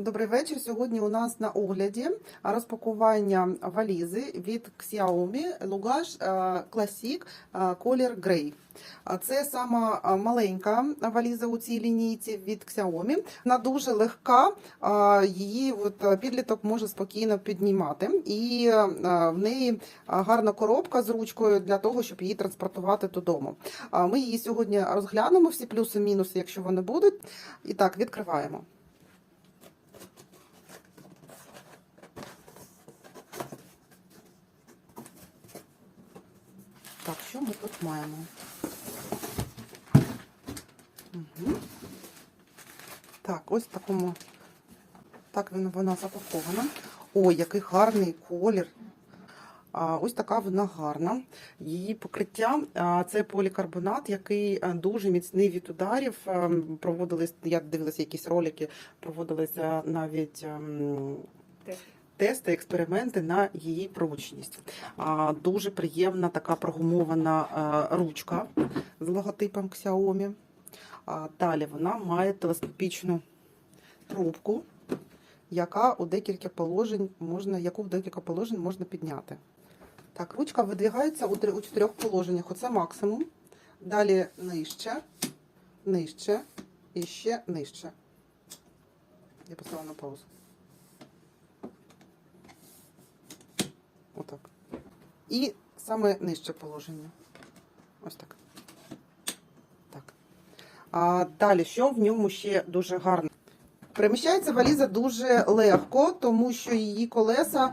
Добрий вечір. Сьогодні у нас на огляді розпакування валізи від Xiaomi Lugash е, Classic е, Color Grey. Це сама е, маленька валіза у цій лінійці від Xiaomi. Вона дуже легка, її от е, підліток може спокійно піднімати. І е, в неї гарна коробка з ручкою для того, щоб її транспортувати додому. Ми її сьогодні розглянемо, всі плюси-мінуси, якщо вони будуть. І так, відкриваємо. Так, що ми тут маємо? Угу. Так, ось такому. Так вона запакована. Ой, який гарний колір. А, ось така вона гарна. Її покриття це полікарбонат, який дуже міцний від ударів. А, Проводились, я дивилася якісь ролики, проводилися навіть. Тести, експерименти на її прочність. Дуже приємна така прогумована а, ручка з логотипом Xiaomi. Далі вона має телескопічну трубку, яка у декілька положень можна, яку в декілька положень можна підняти. Так, ручка три- у чотирьох положеннях. Оце максимум. Далі нижче, нижче і ще нижче. Я поставила на паузу. Отак. І саме нижче положення. Ось так. Так. А далі, що в ньому ще дуже гарно? Переміщається валіза дуже легко, тому що її колеса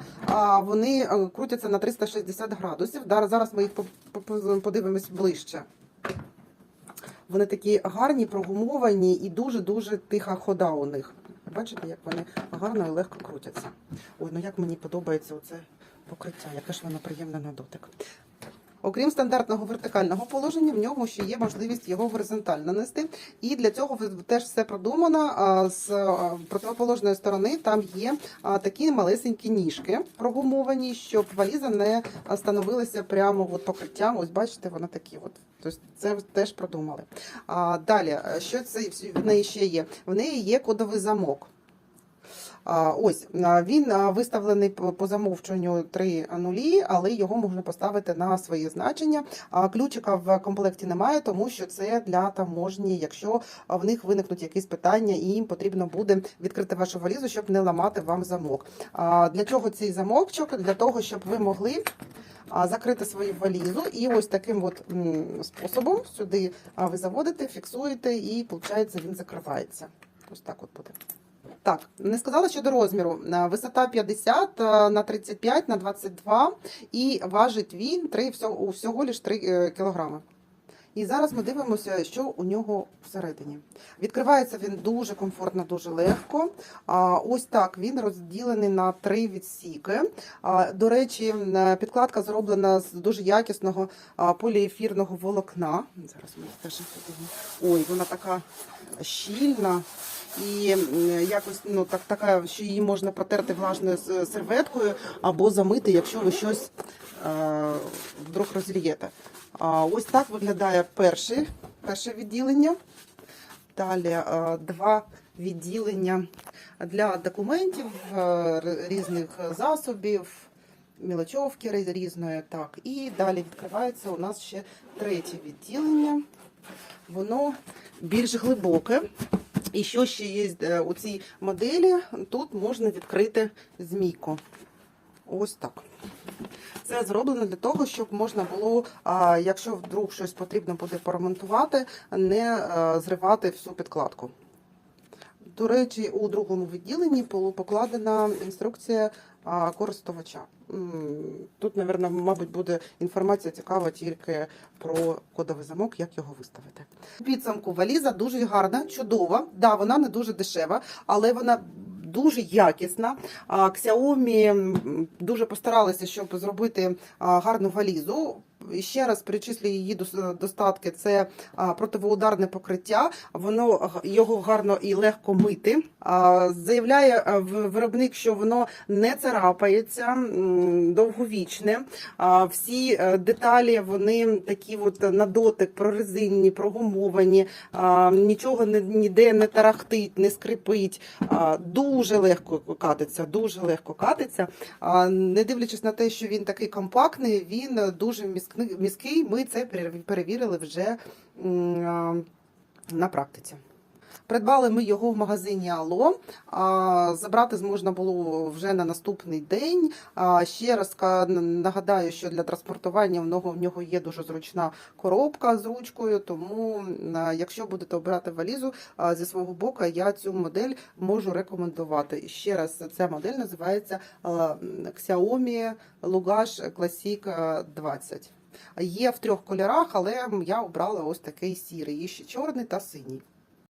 вони е, крутяться на 360 градусів. Зараз ми їх по- по- подивимось ближче. Вони такі гарні, прогумовані і дуже-дуже тиха хода у них. Бачите, як вони гарно і легко крутяться. Ой, ну як мені подобається оце покриття, яке ж воно приємне на дотик. Окрім стандартного вертикального положення, в ньому ще є можливість його горизонтально нести. І для цього теж все продумано. З противоположної сторони там є такі малесенькі ніжки прогумовані, щоб валіза не становилася прямо от покриттям. Ось бачите, вони такі. От. Тобто це теж продумали. Далі, що це в неї ще є? В неї є кодовий замок. Ось він виставлений по замовчуванню три нулі, але його можна поставити на своє значення. Ключика в комплекті немає, тому що це для таможні, якщо в них виникнуть якісь питання, і їм потрібно буде відкрити вашу валізу, щоб не ламати вам замок. Для чого цей замовчок? Для того, щоб ви могли. Закрити свою валізу і ось таким от способом сюди ви заводите, фіксуєте, і виходить, він закривається. Ось так от буде. Так, не сказала щодо розміру. Е, Висота 50 е, на 35 на 22 і важить він 3, всього, всього лиш 3 кілограми. І зараз ми дивимося, що у нього всередині. Відкривається він дуже комфортно, дуже легко. Ось так він розділений на три відсіки. До речі, підкладка зроблена з дуже якісного поліефірного волокна. Зараз ми теж. Ой, вона така щільна. І якось ну так така, що її можна протерти влажною серветкою або замити, якщо ви щось вдруг розрієте. А, ось так виглядає перше, перше відділення. Далі е, два відділення для документів, е, різних засобів, мілочовки різної. Так. І далі відкривається у нас ще третє відділення. Воно більш глибоке. І що ще є е, у цій моделі, тут можна відкрити змійку. Ось так. Це зроблено для того, щоб можна було, якщо вдруг щось потрібно буде поремонтувати, не е, зривати всю підкладку. До речі, у другому відділенні було покладена інструкція користувача. Тут, мабуть, мабуть, буде інформація цікава тільки про кодовий замок, як його виставити. Підсумку валіза дуже гарна, чудова. Да, вона не дуже дешева, але вона дуже якісна. Xiaomi дуже постаралися, щоб зробити гарну валізу. Ще раз перечислю її дос- достатки. Це противоударне покриття, воно його гарно і легко мити. Заявляє виробник, що воно не царапається, довговічне. Всі е, деталі вони такі от на дотик прорезинні, прогумовані, нічого ніде не тарахтить, не скрипить. Дуже легко катиться, дуже легко катиться. Не дивлячись на те, що він такий компактний, він е, дуже міскни- міський. Ми це перевірили вже на практиці. Придбали ми його в магазині Ало. Забрати зможна було вже на наступний день. Ще раз нагадаю, що для транспортування в нього, є дуже зручна коробка з ручкою. Тому, якщо будете обирати валізу зі свого боку, я цю модель можу рекомендувати. Ще раз, ця модель називається Xiaomi Lugash Classic 20. Є в трьох кольорах, але я обрала ось такий сірий, є ще чорний та синій.